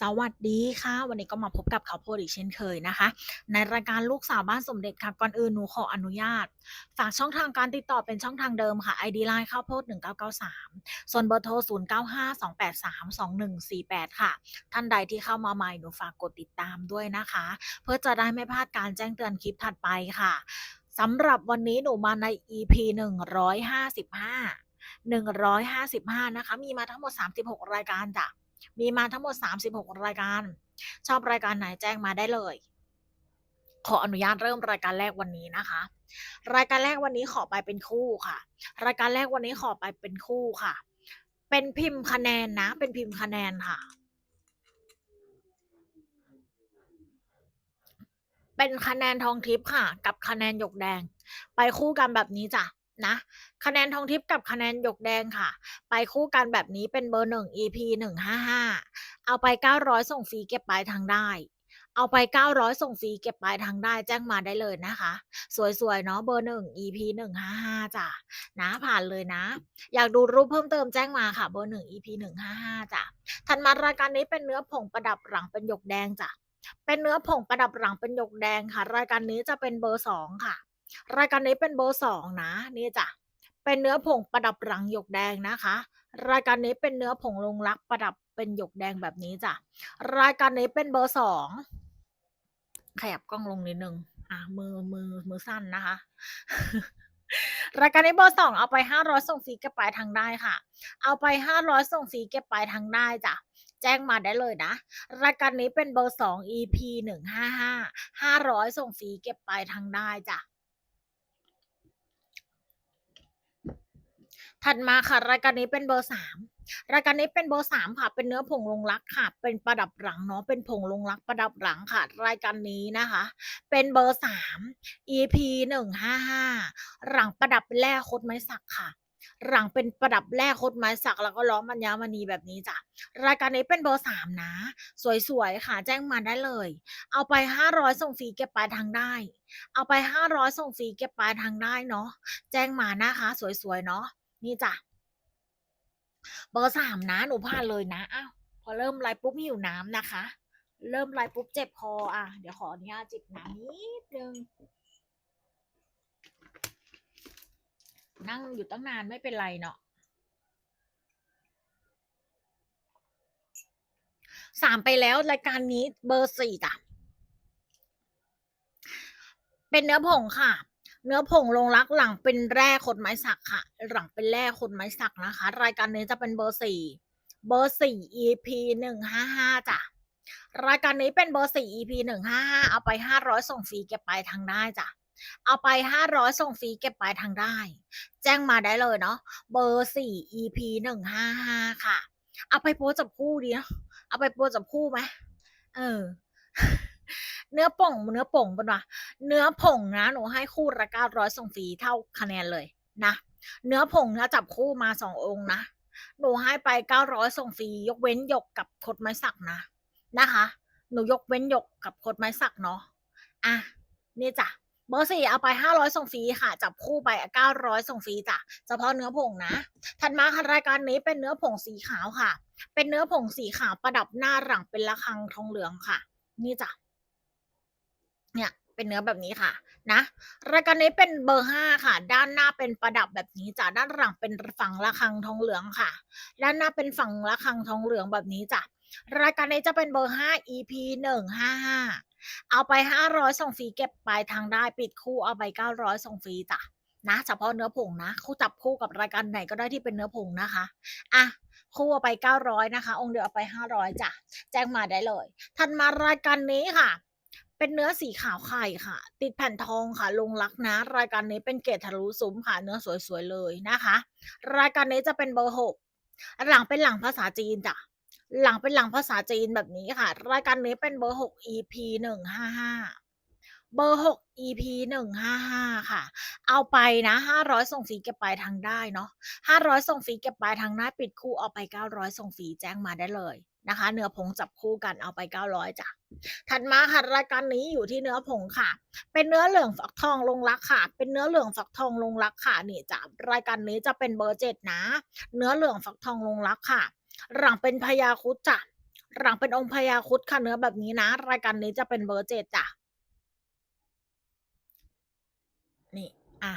สวัสดีค่ะ วันนี้ก็มาพบกับข้าวโพดอีกเช่นเคยนะคะ ในรายการลูกสาวบ้านสมเด็จค่ะ ก่อนอื่นหนูขออนุญาต ฝากช่องทางการติดต่อเป็นช่องทางเดิมค่ะ ID Line ข้าวโพด1993 ส่วนเบอร์โทร 0952832148 ค่ะ ท่านใดที่เข้ามาใหม่หนูฝากกดติดตามด้วยนะคะ เพื่อจะได้ไม่พลาดการแจ้งเตือนคลิปถัดไปค่ะสำหรับวันนี้หนูมาใน EP 155 155 นะคะ มีมาทั้งหมด 36 รายการจ้ะ มีมาทั้งหมด 36 รายการ ชอบรายการไหนแจ้งมาได้เลย ขออนุญาตเริ่มรายการแรกวันนี้นะคะ รายการแรกวันนี้ขอไปเป็นคู่ค่ะ รายการแรกวันนี้ขอไปเป็นคู่ค่ะ เป็นพิมพ์คะแนนนะ เป็นพิมพ์คะแนนค่ะ เป็นคะแนนทองทิพย์ค่ะ กับคะแนนหยกแดง ไปคู่กันแบบนี้จ้ะ นะคะแนนทองทิพย์กับคะแนนหยกแดงค่ะ ไปคู่กันแบบนี้เป็นเบอร์หนึ่ง EP หนึ่งห้าห้าเอาไปเก้าร้อยส่งฟรีเก็บปลายทางได้ เอาไปเก้าร้อยส่งฟรีเก็บปลายทางได้แจ้งมาได้เลยนะคะ สวยๆเนาะเบอร์หนึ่ง EP หนึ่งห้าห้าจ้ะนะผ่านเลยนะ อยากดูรูปเพิ่มเติมแจ้งมาค่ะเบอร์หนึ่ง EP หนึ่งห้าห้าจ้ะถัดมารายการนี้เป็นเนื้อผงประดับหลังเป็นหยกแดงจ้ะเป็นเนื้อผงประดับหลังเป็นหยกแดงค่ะ รายการนี้จะเป็นเบอร์สองค่ะ รายการนี้เป็นเบอร์สองนะนี่จ้ะเป็นเนื้อผงประดับหลังหยกแดงนะคะ รายการนี้เป็นเนื้อผงลงรักประดับเป็นหยกแดงแบบนี้จ้ะรายการนี้เป็นเบอร์สองขยับกล้องลงนิดนึงอะมือมือมือสั้นนะคะรายการนี้เบอร์สองเอาไปห้าร้อยส่งฟรีเก็บปลายทางได้ค่ะ เอาไปห้าร้อยส่งฟรีเก็บปลายทางได้จ้ะ แจ้งมาได้เลยนะ รายการนี้เป็นเบอร์สอง EP หนึ่งห้าห้าห้าร้อยส่งฟรีเก็บปลายทางได้จ้ะ ถัดมาค่ะ รายการนี้เป็นเบอร์สามรายการนี้เป็นเบอร์สามค่ะ เป็นเนื้อผงลงรักค่ะ เป็นประดับหลังเนาะเป็นผงลงรักประดับหลังค่ะ รายการนี้นะคะ เป็นเบอร์สาม EP หนึ่งห้าห้าหลังประดับแร่คดไม้สักค่ะหลังเป็นประดับแร่คดไม้สักแล้วก็ล้อมบรรยามณีแบบนี้จ้ะ รายการนี้เป็นเบอร์สามนะ สวยๆ ค่ะ แจ้งมาได้เลย เอาไปห้าร้อยส่งฟรีเก็บปลายทางได้ เอาไปห้าร้อยส่งฟรีเก็บปลายทางได้เนาะ แจ้งมานะคะ สวยๆ เนาะ นี่จ้ะเบอร์สามนะหนูพลาดเลยนะอ้าวพอเริ่มไลฟ์ปุ๊บหิวน้ำนะคะ เริ่มไลฟ์ปุ๊บเจ็บคออะ เดี๋ยวขออนุญาตจิบน้ำนิดนึงนั่งอยู่ตั้งนานไม่เป็นไรเนาะสามไปแล้วรายการนี้เบอร์สี่จ้ะเป็นเนื้อผงค่ะ เนื้อผงลงรักหลังเป็นแร่ขดไม้สักค่ะ หลังเป็นแร่ขดไม้สักนะคะ รายการนี้จะเป็นเบอร์สี่เบอร์สี่ EP หนึ่งห้าห้าจ้ะรายการนี้เป็นเบอร์สี่ EP หนึ่งห้าห้าเอาไปห้าร้อยส่งฟรีเก็บปลายทางได้จ้ะเอาไปห้าร้อยส่งฟรีเก็บปลายทางได้ แจ้งมาได้เลยเนาะเบอร์สี่ EP หนึ่งห้าห้าค่ะ เอาไปโพสจับคู่ดีนะเอาไปโพสจับคู่ไหมเออ เนื้อป่งเนื้อป่งป็นวะเนื้อผงนะ หนูให้คู่ละเก้าร้อยส่งฟรีเท่าคะแนนเลยนะ เนื้อผงนะจับคู่มาสององค์นะ หนูให้ไปเก้าร้อยส่งฟรียกเว้นยกกับคดไม้สักนะ นะคะ หนูยกเว้นยกกับคดไม้สักเนาะ อะ นี่จ้ะเบอร์สี่เอาไปห้าร้อยส่งฟรีค่ะ จับคู่ไปเก้าร้อยส่งฟรีจ้ะเฉพาะเนื้อผงนะถัดมาค่ะรายการนี้เป็นเนื้อผงสีขาวค่ะ เป็นเนื้อผงสีขาวประดับหน้าหลังเป็นระฆังทองเหลืองค่ะ นี่จ้ะ เนี่ยเป็นเนื้อแบบนี้ค่ะนะรายการนี้เป็นเบอร์ห้าค่ะ ด้านหน้าเป็นประดับแบบนี้จ้ะด้านหลังเป็นฝั่งระฆังทองเหลืองค่ะ ด้านหน้าเป็นฝั่งระฆังทองเหลืองแบบนี้จ้ะรายการนี้จะเป็นเบอร์ห้า EP หนึ่งห้าห้าเอาไปห้าร้อยส่งฟรีเก็บปลายทางได้ปิดคู่เอาไปเก้าร้อยส่งฟรีจ้ะนะเฉพาะเนื้อผงนะคู่จับคู่กับรายการไหนก็ได้ที่เป็นเนื้อผงนะคะอะคู่เอาไปเก้าร้อยนะคะ องค์เดียวเอาไปห้าร้อยจ้ะแจ้งมาได้เลยถัดมารายการนี้ค่ะ เป็นเนื้อสีขาวไข่ค่ะ ติดแผ่นทองค่ะ ลงรักนะ รายการนี้เป็นเกรดทะลุซุ้มค่ะ เนื้อสวยๆเลยนะคะ รายการนี้จะเป็นเบอร์หกหลังเป็นหลังภาษาจีนจ้ะหลังเป็นหลังภาษาจีนแบบนี้ค่ะ รายการนี้เป็นเบอร์หก EP หนึ่งห้าห้าเบอร์หก EP หนึ่งห้าห้าค่ะ เอาไปนะห้าร้อยส่งฟรีเก็บปลายทางได้เนาะห้าร้อยส่งฟรีเก็บปลายทางได้ปิดคู่เอาไปเก้าร้อยส่งฟรีแจ้งมาได้เลย นะคะ เนื้อผงจับคู่กันเอาไปเก้าร้อยจ้ะถัดมาค่ะรายการนี้อยู่ที่เนื้อผงค่ะ เป็นเนื้อเหลืองฝักทองลงรักค่ะ เป็นเนื้อเหลืองฝักทองลงรักค่ะนี่จ้ะรายการนี้จะเป็นเบอร์เจ็ดนะ เนื้อเหลืองฝักทองลงรักค่ะ หลังเป็นพญาคุดจ้ะหลังเป็นองค์พญาคุดค่ะเนื้อแบบนี้นะ รายการนี้จะเป็นเบอร์เจ็ดจ้ะ นี่ อะ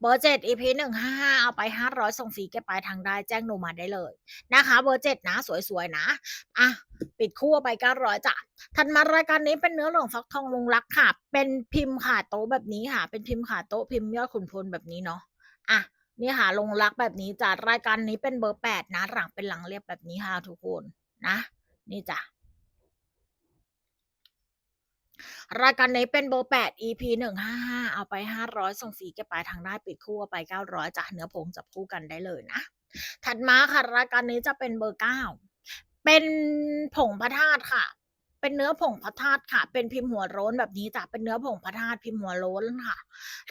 เบอร์เจ็ด EP หนึ่งห้าห้าเอาไปห้าร้อยส่งฟรีเก็บปลายทางได้แจ้งหนูมาได้เลยนะคะ เบอร์เจ็ดนะ สวยๆนะ อะ ปิดคู่ไปเก้าร้อยจ้ะถัดมารายการนี้เป็นเนื้อหลวงฟักทองลุงรักค่ะ เป็นพิมพ์ขาโต๊ะแบบนี้ค่ะ เป็นพิมพ์ขาโต๊ะพิมพ์ยอดขุนพลแบบนี้เนาะอะนี่ค่ะลงรักแบบนี้จ้ะรายการนี้เป็นเบอร์แปดนะ หลังเป็นหลังเรียบแบบนี้ค่ะทุกคนนะ นี่จ้ะ รายการนี้เป็นเบอร์แปด EP หนึ่งห้าห้าเอาไปห้าร้อยส่งฟรีเก็บปลายทางได้ปิดคู่ไปเก้าร้อยจ้ะเนื้อผงจับคู่กันได้เลยนะ ถัดมาค่ะ รายการนี้จะเป็นเบอร์เก้าเป็นผงพระธาตุค่ะเป็นเนื้อผงพระธาตุค่ะ เป็นพิมพ์หัวโล้นแบบนี้จ้ะ เป็นเนื้อผงพระธาตุพิมพ์หัวโล้นค่ะ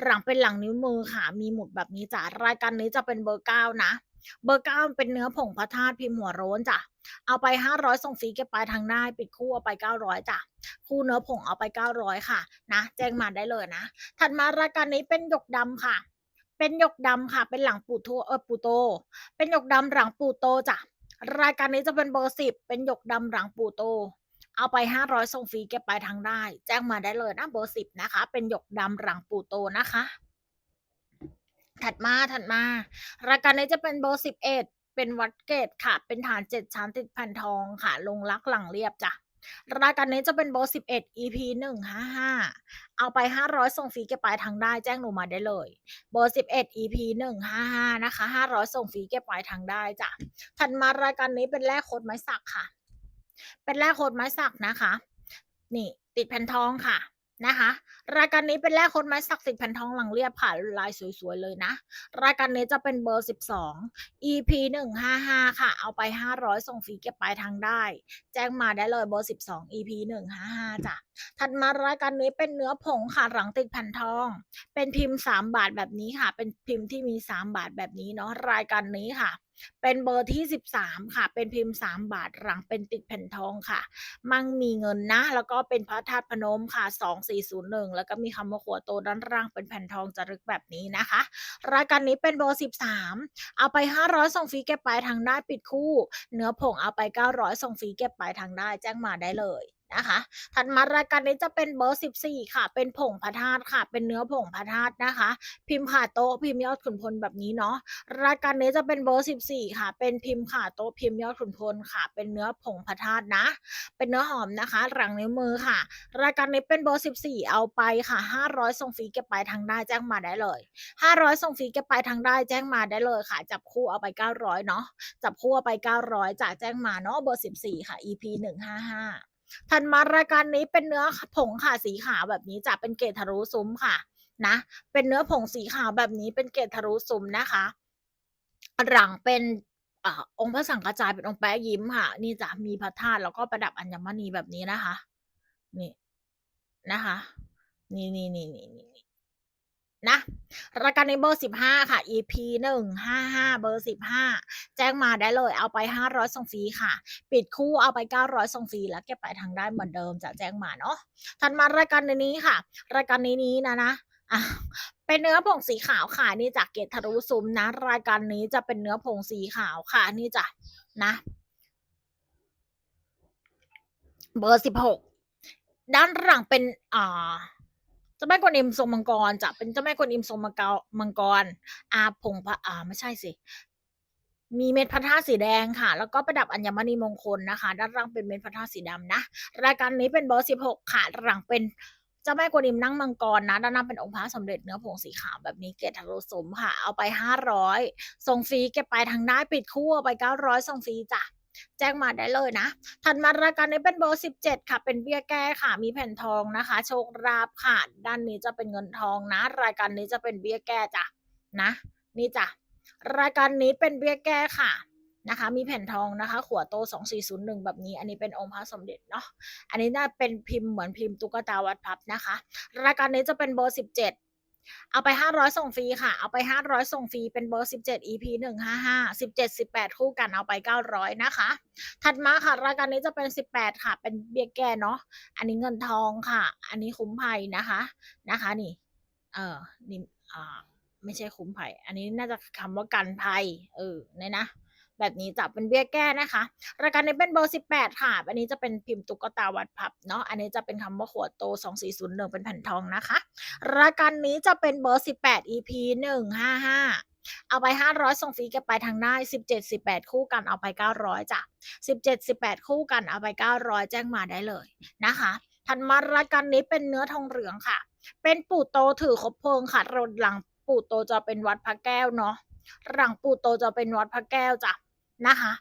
หลังเป็นหลังนิ้วมือค่ะ มีหมุดแบบนี้จ้ะ รายการนี้จะเป็นเบอร์เก้านะ เบอร์เก้าเป็นเนื้อผงพระธาตุพิมพ์หัวโล้นจ้ะเอาไปห้าร้อยส่งฟรีเก็บปลายทางได้ปิดคู่เอาไปเก้าร้อยจ้ะคู่เนื้อผงเอาไปเก้าร้อยค่ะ นะแจ้งมาได้เลยนะ ถัดมารายการนี้เป็นหยกดำค่ะ เป็นหยกดำค่ะ เป็นหลังปูโตเออปูโต เป็นหยกดำหลังปูโตจ้ะรายการนี้จะเป็นเบอร์สิบเป็นหยกดำหลังปูโต เอาไปห้าร้อยส่งฟรีเก็บปลายทางได้ แจ้งมาได้เลยนะเบอร์สิบนะคะ เป็นหยกดำหลังปูโตนะคะ ถัดมาถัดมา รายการนี้จะเป็นเบอร์สิบเอ็ดเป็นวัดเกตค่ะ เป็นฐานเจ็ดชั้นติดแผ่นทองค่ะ ลงรักหลังเรียบจ้ะรายการนี้จะเป็นเบสิบเอ็ด EP หนึ่งห้าห้าเอาไปห้าร้อยส่งฟรีเก็บปลายทางได้แจ้งหนูมาได้เลยเบสิบเอ็ด EP หนึ่งห้าห้านะคะห้าร้อยส่งฟรีเก็บปลายทางได้จ้ะถัดมารายการนี้เป็นแร่โคดไม้สักค่ะ เป็นแร่โคดไม้สักนะคะ นี่ ติดแผ่นทองค่ะ นะคะรายการนี้เป็นแร่โคดไม้สักติดแผ่นทองหลังเรียบผ่านลายสวยๆเลยนะ รายการนี้จะเป็นเบอร์สิบสอง EP หนึ่งห้าห้าค่ะ เอาไปห้าร้อยส่งฟรีเก็บปลายทางได้ แจ้งมาได้เลยเบอร์สิบสอง EP หนึ่งห้าห้าจ้ะถัดมารายการนี้เป็นเนื้อผงค่ะหลังติดแผ่นทอง เป็นพิมพ์สามบาทแบบนี้ค่ะ เป็นพิมพ์ที่มีสามบาทแบบนี้เนาะรายการนี้ค่ะ เป็นเบอร์ที่สิบสามค่ะ เป็นพิมพ์สามบาทหลังเป็นติดแผ่นทองค่ะ มั่งมีเงินนะ แล้วก็เป็นพระธาตุพนมค่ะสองสี่ศูนย์หนึ่งแล้วก็มีคำว่าขัวโตด้านล่างเป็นแผ่นทองจารึกแบบนี้นะคะ รายการนี้เป็นเบอร์สิบสามเอาไปห้าร้อยส่งฟรีเก็บปลายทางได้ปิดคู่ เนื้อผงเอาไปเก้าร้อยส่งฟรีเก็บปลายทางได้แจ้งมาได้เลย นะคะ ถัดมารายการนี้จะเป็นเบอร์สิบสี่ค่ะ เป็นผงพระธาตุค่ะ เป็นเนื้อผงพระธาตุนะคะ พิมพ์ขาโต๊ะพิมพ์ยอดขุนพลแบบนี้เนาะ รายการนี้จะเป็นเบอร์สิบสี่ค่ะ เป็นพิมพ์ขาโต๊ะพิมพ์ยอดขุนพลค่ะ เป็นเนื้อผงพระธาตุนะ เป็นเนื้อหอมนะคะ หลังนิ้วมือค่ะ รายการนี้เป็นเบอร์สิบสี่เอาไปค่ะห้าร้อยส่งฟรีเก็บปทางได้แจ้งมาได้เลยห้าร้อยส่งฟรีเก็บปทางได้แจ้งมาได้เลยค่ะ จับคู่เอาไปเก้าร้อยเนาะ จับคู่เอาไปเก้าร้อยจากแจ้งมาเนาะ เบอร์สิบสี่ค่ะ EP หนึ่งห้าห้า ถัดมารายการนี้เป็นเนื้อผงค่ะสีขาวแบบนี้จะเป็นเกตทะรุซุ้มค่ะนะ เป็นเนื้อผงสีขาวแบบนี้เป็นเกตทะรุซุ้มนะคะ หลังเป็นอองค์พระสังฆจายเป็นองค์แป๊ะยิ้มค่ะ นี่จะมีพระธาตุแล้วก็ประดับอัญมณีแบบนี้นะคะ นี่นะคะ นี่นี่นี่นี่นี่ นะรายการในเบอร์สิบห้าค่ะ EP หนึ่งห้าห้าเบอร์สิบห้าแจ้งมาได้เลยเอาไปห้าร้อยส่งฟรีค่ะ ปิดคู่เอาไปเก้าร้อยส่งฟรีแล้วเก็บไปทางได้เหมือนเดิมจะแจ้งมาเนาะถัดมารายการในนี้ค่ะ รายการนี้นี้นะนะอะเป็นเนื้อผงสีขาวค่ะนี่จากเกตทะลุซุมนะ รายการนี้จะเป็นเนื้อผงสีขาวค่ะ นี่จ้ะนะ เบอร์สิบหกด้านหลังเป็นอ่า เจ้าแม่กวนอิมทรงมังกรจะเป็นเจ้าแม่กวนอิมทรงมังกรมังกร อาผงพระอ่าไม่ใช่สิมีเม็ดพระธาตุสีแดงค่ะ แล้วก็ประดับอัญมณีมงคลนะคะ ด้านล่างเป็นเม็ดพระธาตุสีดำนะ รายการนี้เป็นเบอร์สิบหกค่ะหลังเป็นเจ้าแม่กวนอิมนั่งมังกรนะ ด้านหน้าเป็นองค์พระสมเด็จเนื้อผงสีขาวแบบนี้เกตทะลุสมค่ะ เอาไปห้าร้อยส่งฟรีเก็บไปทางได้ปิดคู่เอาไปเก้าร้อยส่งฟรีจ้ะ แจ้งมาได้เลยนะ ถัดมารายการนี้เป็นเบอร์สิบเจ็ดค่ะ เป็นเบี้ยแก้ค่ะ มีแผ่นทองนะคะ โชคราบค่ะ ด้านนี้จะเป็นเงินทองนะ รายการนี้จะเป็นเบี้ยแก้จ้ะนะ นี่จ้ะ รายการนี้เป็นเบี้ยแก้ค่ะนะคะ มีแผ่นทองนะคะ ขวดโตสองสี่ศูนย์หนึ่งแบบนี้ อันนี้เป็นองค์พระสมเด็จเนาะ อันนี้น่าเป็นพิมพ์เหมือนพิมพ์ตุ๊กตาวัดพับนะคะ รายการนี้จะเป็นเบอร์สิบ เอาไปห้าร้อยส่งฟรีค่ะ เอาไปห้าร้อยส่งฟรี เป็นเบอร์สิบเจ็ด EP หนึ่งห้าห้าสิบเจ็ดสิบแปดคู่กันเอาไปเก้าร้อยนะคะ ถัดมาค่ะ รายการนี้จะเป็นสิบแปดค่ะ เป็นเบียแก้เนาะ อันนี้เงินทองค่ะ อันนี้คุ้มภัยนะคะ นะคะนี่ เออนี่ อ่า ไม่ใช่คุ้มภัย อันนี้น่าจะคำว่ากันภัย เออเนี่ยนะ แบบนี้จะเป็นเบี้ยแก้นะคะรายการนี้เป็นเบอร์ 18 ค่ะ อันนี้จะเป็นพิมพ์ตุ๊กตาวัดพับเนาะ อันนี้จะเป็นคำว่าขวดโต 2401 เป็นแผ่นทองนะคะ รายการนี้จะเป็นเบอร์ 18 EP 155เอาไป 500 ส่งฟรีก็บไปลายทางได้ 17 18 คู่กันเอาไป 900จ้ะ17 18 คู่กันเอาไป 900 แจ้งมาได้เลยนะคะถัดมารายการนี้เป็นเนื้อทองเหลืองค่ะ เป็นปู่โตถือคบเพลิงค่ะรนหลังปู่โตจะเป็นวัดพระแก้วเนาะหลังปู่โตจะเป็นวัดพระแก้วจ้ะ นะคะ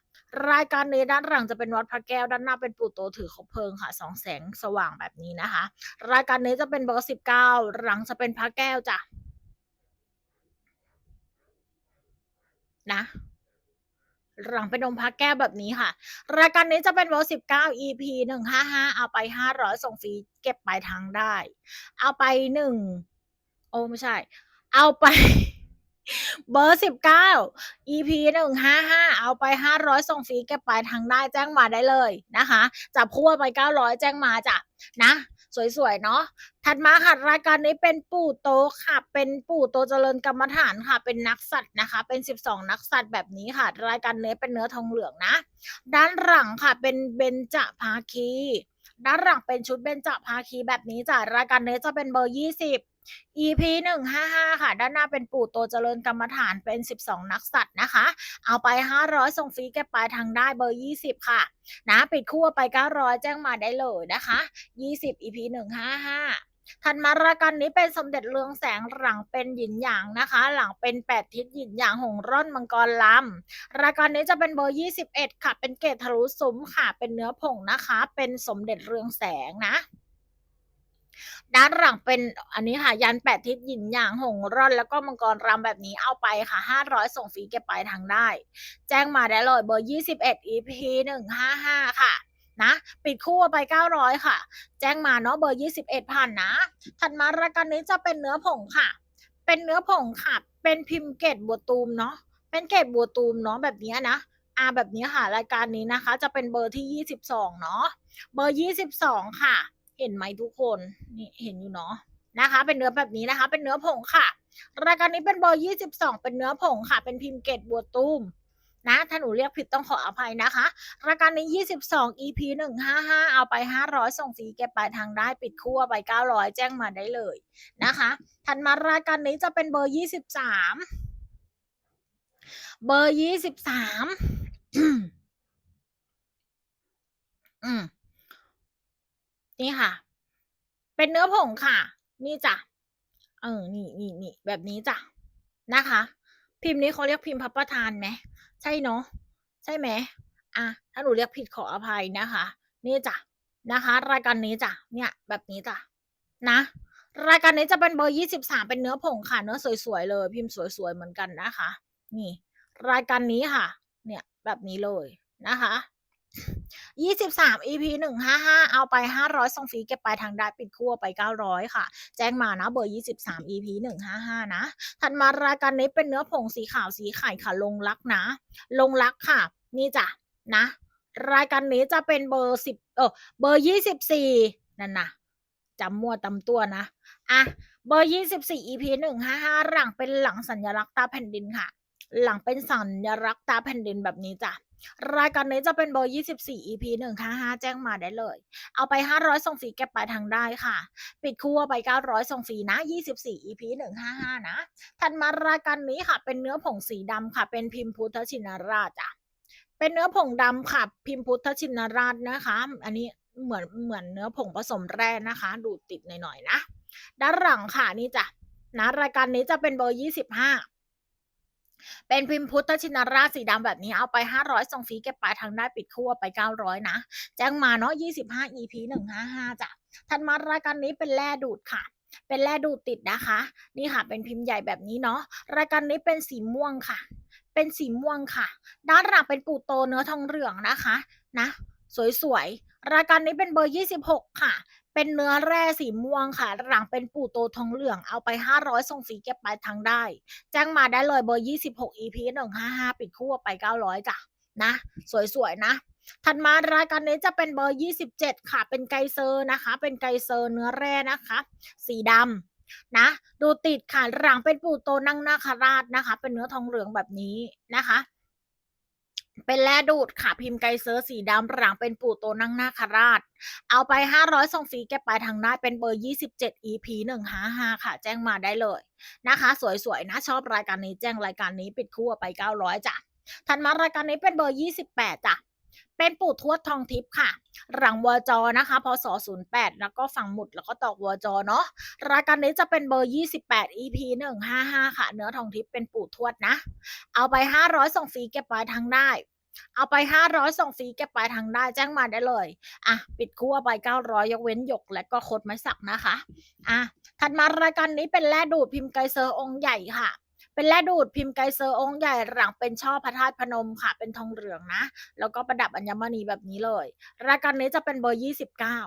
รายการนี้ด้านหลังจะเป็นวัดพระแก้วด้านหน้าเป็นปู่โตถือคบเพลิงค่ะสองแสงสว่างแบบนี้นะคะ รายการนี้จะเป็นเบอร์สิบเก้าหลังจะเป็นพระแก้วจ้ะนะหลังเป็นองค์พระแก้วแบบนี้ค่ะ รายการนี้จะเป็นเบอร์สิบเก้า EP หนึ่งห้าห้าเอาไปห้าร้อยส่งฟรีเก็บปลายทางได้ เอาไปหนึ่งโอ้ไม่ใช่ เอาไป เบอร์สิบเก้า EP หนึ่งห้าห้าเอาไปห้าร้อยส่งฟรีเก็บปทางได้แจ้งมาได้เลยนะคะจับคู่ไปเก้าร้อยแจ้งมาจ้ะนะ สวยๆเนาะถัดมาค่ะรายการนี้เป็นปู่โตค่ะ เป็นปู่โตเจริญกรรมฐานค่ะ เป็นนักสัตว์นะคะ เป็นสิบสองนักสัตว์แบบนี้ค่ะ รายการนี้เป็นเนื้อทองเหลืองนะ ด้านหลังค่ะ เป็นเบญจภาคี ด้านหลังเป็นชุดเบญจภาคีแบบนี้จ้ะรายการนี้จะเป็นเบอร์ยี่สิบ EP หนึ่งห้าห้าค่ะ ด้านหน้าเป็นปู่โตเจริญกรรมฐานเป็นสิบสองนักสัตว์นะคะ เอาไปห้าร้อยส่งฟรีแก็บปลายทางได้เบอร์ยี่สิบค่ะ นะปิดคู่ไปเก้าร้อยแจ้งมาได้เลยนะคะยี่สิบ EP หนึ่งห้าห้าถัดมาราการนี้เป็นสมเด็จเรืองแสงหลังเป็นหยินหยางนะคะ หลังเป็นแปดทิศหยินหยางหงร่อนมังกรลำราการนี้จะเป็นเบอร์ยี่สิบเอ็ดค่ะ เป็นเกตทะลุซุ้มค่ะ เป็นเนื้อผงนะคะ เป็นสมเด็จเรืองแสงนะ ด้านหลังเป็นอันนี้ค่ะ ยันแปดทิศหยินหยางหงร่อน แล้วก็มังกรรำแบบนี้เอาไปค่ะห้าร้อยส่งฟรีเก็บไปลายทางได้ แจ้งมาได้เลยเบอร์ยี่สิบเอ็ด EP หนึ่งห้าห้าค่ะนะปิดคู่ไปเก้าร้อยค่ะ แจ้งมาเนาะเบอร์ยี่สิบเอ็ดพันนะ ถัดมารายการนี้จะเป็นเนื้อผงค่ะ เป็นเนื้อผงค่ะ เป็นพิมพ์เกตบัวตูมเนาะเป็นเกตบัวตูมเนาะแบบนี้นะอ่าแบบนี้ค่ะรายการนี้นะคะ จะเป็นเบอร์ที่ยี่สิบสองเนาะเบอร์ยี่สิบสองค่ะ เห็นไหมทุกคนนี่เห็นอยู่เนาะนะคะ เป็นเนื้อแบบนี้นะคะ เป็นเนื้อผงค่ะ รายการนี้เป็นเบอร์ยี่สิบสองเป็นเนื้อผงค่ะ เป็นพิมพ์เกตบัวตูมนะถ้าหนูเรียกผิดต้องขออภัยนะคะ รายการนี้ 22 EP 155 เอาไป 500 ส่งฟรีเก็บปลายทางได้ปิดคู่เอาไป 900 แจ้งมาได้เลยนะคะ ถัดมารายการนี้จะเป็นเบอร์ 23 เบอร์ 23อืม นี่ค่ะ เป็นเนื้อผงค่ะ นี่จ้ะ เออ นี่นี่นี่แบบนี้จ้ะ นะคะ พิมพ์นี้เขาเรียกพิมพ์พับประทานไหม ใช่เนาะ ใช่ไหมอะ ถ้าหนูเรียกผิดขออภัยนะคะ นี่จ้ะ นะคะ รายการนี้จ้ะ เนี่ย แบบนี้จ้ะ นะ รายการนี้จะเป็นเบอร์ยี่สิบสามเป็นเนื้อผงค่ะ เนื้อสวยๆเลย พิมพ์สวยๆเหมือนกันนะคะ นี่ รายการนี้ค่ะ เนี่ย แบบนี้เลยนะคะ ยี่สิบสาม EP หนึ่งห้าห้าเอาไปห้าร้อยส่งฟรีเก็บปทางได้ปิดคู่วไปเก้าร้อยค่ะ แจ้งมานะเบอร์ยี่สิบสาม EP หนึ่งห้าห้านะ ถัดมารายการนี้เป็นเนื้อผงสีขาวสีไข่ค่ะ ลงรักนะ ลงรักค่ะ นี่จ้ะนะ รายการนี้จะเป็นเบอร์สิบเออเบอร์ยี่สิบสี่นั่นนะจำมั่วตำตัวนะ อะ เบอร์ยี่สิบสี่ EP หนึ่งห้าห้าหลังเป็นหลังสัญลักษณ์ตาแผ่นดินค่ะ หลังเป็นสัญลักษณ์ตาแผ่นดินแบบนี้จ้ะรายการนี้จะเป็นเบอร์ 24 EP 155แจ้งมาได้เลย เอาไป 500 ส่งฟรีเก็บปลายทางได้ค่ะ ปิดคู่เอาไป 900 ส่งฟรีนะ 24 EP 155 นะ ถัดมารายการนี้ค่ะ เป็นเนื้อผงสีดำค่ะ เป็นพิมพ์พุทธชินราชจ้ะเป็นเนื้อผงดำค่ะ พิมพ์พุทธชินราชนะคะ อันนี้เหมือนเหมือนเนื้อผงผสมแร่นะคะ ดูติดหน่อยๆนะ ด้านหลังค่ะนี่จ้ะนะรายการนี้จะเป็นเบอร์ 25 เป็นพิมพ์พุทธชินราชสีดำแบบนี้เอาไป 500ส่งฟรีเก็บปลายทางได้ปิดคู่ไป 900 นะ แจ้งมาเนาะ25 EP 155จ้ะถัดมารายการนี้เป็นแร่ดูดค่ะเป็นแร่ดูดติดนะคะ นี่ค่ะ เป็นพิมพ์ใหญ่แบบนี้เนาะรายการนี้เป็นสีม่วงค่ะ เป็นสีม่วงค่ะ ด้านหลังเป็นปูโตเนื้อทองเหลืองนะคะ นะ สวยๆรายการนี้เป็นเบอร์ 26 ค่ะ เป็นเนื้อแร่สีม่วงค่ะ หลังเป็นปู่โตทองเหลืองเอาไป 500 ส่งฟรีเก็บปลายทางได้ แจ้งมาได้เลยเบอร์ 26 EP 155 ปิดคู่ไป 900 จ้ะ นะ สวย ๆ นะถัดมารายการนี้จะเป็นเบอร์ 27 ค่ะ เป็นไกเซอร์นะคะ เป็นไกเซอร์เนื้อแร่นะคะ สีดำนะ ดูติดค่ะหลังเป็นปู่โตนั่งนาคราชนะคะ เป็นเนื้อทองเหลืองแบบนี้นะคะ เป็นแร่ดูดค่ะพิมพ์ไกเซอร์สีดำหลังเป็นปู่โตนั่งนาคราช เอาไป 500ส่งฟรีแกไปทางได้เป็นเบอร์ 27 EP 155 ค่ะ แจ้งมาได้เลยนะคะ สวยๆ นะ ชอบรายการนี้แจ้งรายการนี้ปิดคู่ไป 900จ้ะถัดมารายการนี้เป็นเบอร์ 28จ้ะ เป็นปู่ทวดทองทิพย์ค่ะ หลังวจนะคะพศ08 แล้วก็ฝั่งหมุดแล้วก็ตอกวจเนาะรายการนี้จะเป็นเบอร์ 28 EP 155 ค่ะ เนื้อทองทิพย์เป็นปู่ทวดนะ เอาไป 500ส่งฟรีเก็บปลายทางได้เอาไป 500 ส่งฟรีเก็บปลายทางได้แจ้งมาได้เลย อะ ปิดคู่เอาไป 900 ยกเว้นหยกและก็โคดไม้สักนะคะ อะ ถัดมารายการนี้เป็นแร่ดูดพิมพ์ไกเซอร์องค์ใหญ่ค่ะ เป็นแร่ดูดพิมพ์ไกเซอร์องค์ใหญ่หลังเป็นช่อพระธาตุพนมค่ะ เป็นทองเหลืองนะ แล้วก็ประดับอัญมณีแบบนี้เลย รายการนี้จะเป็นเบอร์29เก้า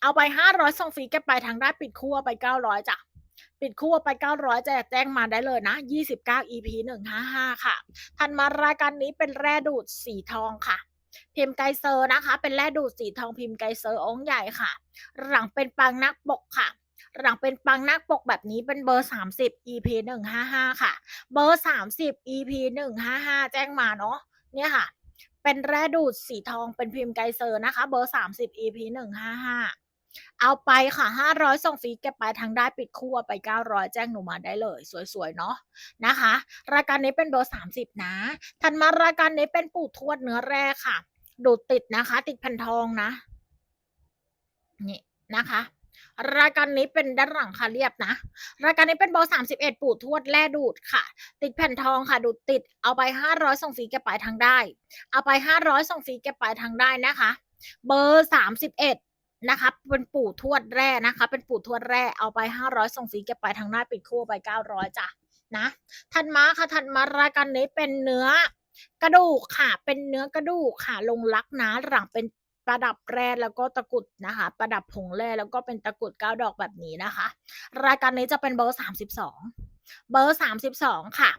เอาไป500ส่งฟรีเก็บปทางได้ปิดคู่ไปเอาไป900จ้ะปิดคู่ไป 900จะแจ้งมาได้เลยนะ 29 EP 155 ค่ะ ทันมารายการนี้เป็นแร่ดูดสีทองค่ะ พิมพ์ไกเซอร์นะคะ เป็นแร่ดูดสีทองพิมพ์ไกเซอร์องค์ใหญ่ค่ะ หลังเป็นปังนักปกค่ะ หลังเป็นปังนักปกแบบนี้เป็นเบอร์ 30 EP 155 ค่ะ เบอร์ 30 EP 155 แจ้งมาเนาะเนี่ยค่ะ เป็นแร่ดูดสีทองเป็นพิมพ์ไกเซอร์นะคะ เบอร์ 30 EP 155 เอาไปค่ะ 500ส่งฟรีเก็บปทางได้ปิดคู่เอาไป 900 แจ้งหนูมาได้เลย สวยๆ เนาะนะคะ รายการนี้เป็นเบอร์ 30 นะถัดมารายการนี้เป็นปู่ทวดเนื้อแร่ค่ะ ดูดติดนะคะ ติดแผ่นทองนะนี่นะคะ รายการนี้เป็นด้านหลังค่ะเรียบนะ รายการนี้เป็นเบอร์31ปู่ทวดแร่ดูดค่ะ ติดแผ่นทองค่ะดูดติดเอาไป500ส่งฟรีเก็บปลายทางได้ เอาไป500ส่งฟรีเก็บปลายทางได้นะคะ เบอร์31นะคะเป็นปู่ทวดแร่นะคะ เป็นปู่ทวดแร่เอาไป500ส่งฟรีเก็บปลายทางได้ปิดคู่ไป900จ้ะนะทันมาค่ะทันมารายการนี้เป็นเนื้อกระดูกค่ะ เป็นเนื้อกระดูกค่ะ ลงลักนะหลังเป็น ประดับแร่แล้วก็ตะกรุดนะคะ ประดับผงแร่แล้วก็เป็นตะกรุดเก้าดอกแบบนี้นะคะ รายการนี้จะเป็นเบอร์สามสิบสอง เบอร์ 32 ค่ะ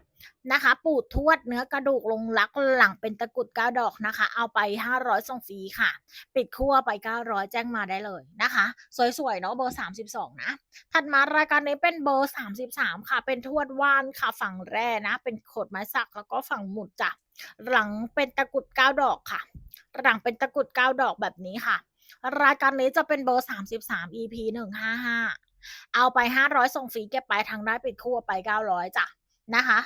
นะคะ ปูดทวดเนื้อกระดูกลงลักหลังเป็นตะกุดก้าดอกนะคะ เอาไป 500ส่งฟรีค่ะ ปิดคั่วไป 900 แจ้งมาได้เลยนะคะ สวยๆ เนาะเบอร์ 32 นะ ถัดมารายการนี้เป็นเบอร์ 33 ค่ะ เป็นทวดว่านค่ะฝั่งแร่นะ เป็นโขดไม้สักแล้วก็ฝั่งหมุดจ้ะหลังเป็นตะกุดก้าดอกค่ะ หลังเป็นตะกุดก้าดอกแบบนี้ค่ะ รายการนี้จะเป็นเบอร์ 33 EP 155 เอาไป 500 ส่งฟรีเก็บไปทางได้ปิดคู่ไป 900จ้ะนะคะ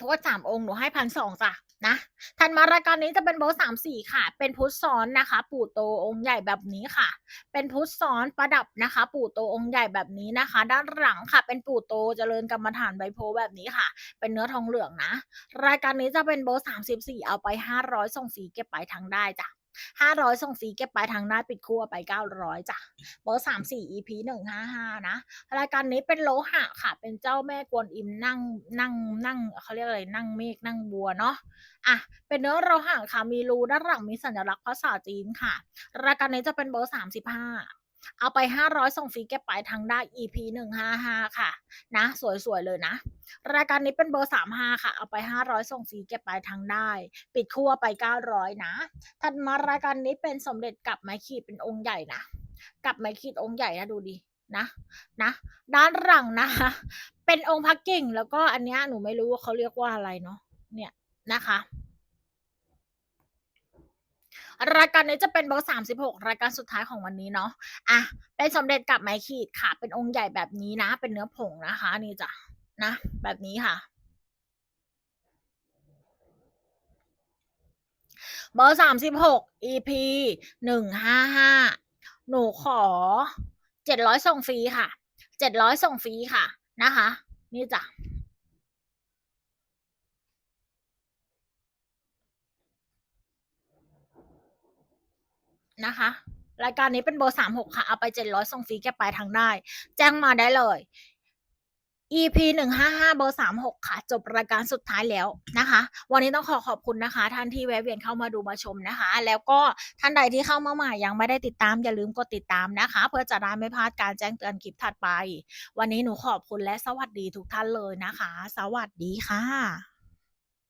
ทวดสามองค์หนูให้พันสองจ้ะนะถัดมารายการนี้จะเป็นเบสามสี่ค่ะ เป็นพุทธซ้อนนะคะ ปู่โตองค์ใหญ่แบบนี้ค่ะ เป็นพุทธซ้อนประดับนะคะ ปู่โตองค์ใหญ่แบบนี้นะคะ ด้านหลังค่ะ เป็นปู่โตเจริญกรรมฐานใบโพแบบนี้ค่ะ เป็นเนื้อทองเหลืองนะ รายการนี้จะเป็นเบสามสิบสี่เอาไปห้าร้อยส่งฟรีเก็บไปทางได้จ้ะ ห้าร้อยส่งฟรีเก็บไปทางหน้าปิดคู่ไปเก้าร้อยจ้ะเบอร์สามสี่ EP หนึ่งห้าห้านะรายการนี้เป็นโลหะค่ะ เป็นเจ้าแม่กวนอิมนั่งนั่งนั่งเขาเรียกอะไรนั่งเมฆนั่งบัวเนาะอะเป็นเนื้อโลหะค่ะมีรูด้านหลังมีสัญลักษณ์ภาษาจีนค่ะ รายการนี้จะเป็นเบอร์สามสิบห้า เอาไปห้าร้อยส่งฟรีเก็บปลายทางได้ EP หนึ่งห้าห้าค่ะ นะ สวย ๆ เลยนะ รายการนี้เป็นเบอร์สามห้าค่ะ เอาไปห้าร้อยส่งฟรีเก็บปลายทางได้ ปิดคู่ไปเก้าร้อยนะ ถัดมารายการนี้เป็นสมเด็จกับไม้ขีดเป็นองค์ใหญ่นะ กับไม้ขีดองค์ใหญ่นะ ดูดิ นะ นะ ด้านหลังนะคะ เป็นองค์พระกิ่ง แล้วก็อันนี้หนูไม่รู้ว่าเขาเรียกว่าอะไรเนาะ เนี่ยนะคะ รายการนี้จะเป็นเบอร์สามสิบหกรายการสุดท้ายของวันนี้เนาะอะเป็นสมเด็จกับไม้ขีดค่ะ เป็นองค์ใหญ่แบบนี้นะ เป็นเนื้อผงนะคะ นี่จ้ะนะ แบบนี้ค่ะเบอร์สามสิบหก EP หนึ่งห้าห้าหนูขอเจ็ดร้อยส่งฟรีค่ะ เจ็ดร้อยส่งฟรีค่ะ นะคะ นี่จ้ะ นะคะ รายการนี้เป็นเบอร์สามหกค่ะ เอาไปเจ็ดร้อยส่งฟรีแค่ปลายทางได้ แจ้งมาได้เลย EP หนึ่งห้าห้าเบอร์สามหกค่ะ จบรายการสุดท้ายแล้วนะคะ วันนี้ต้องขอขอบคุณนะคะ ท่านที่แวะเวียนเข้ามาดูมาชมนะคะ แล้วก็ท่านใดที่เข้ามาใหม่ยังไม่ได้ติดตาม อย่าลืมกดติดตามนะคะ เพื่อจะได้ไม่พลาดการแจ้งเตือนคลิปถัดไป วันนี้หนูขอบคุณและสวัสดีทุกท่านเลยนะคะ สวัสดีค่ะ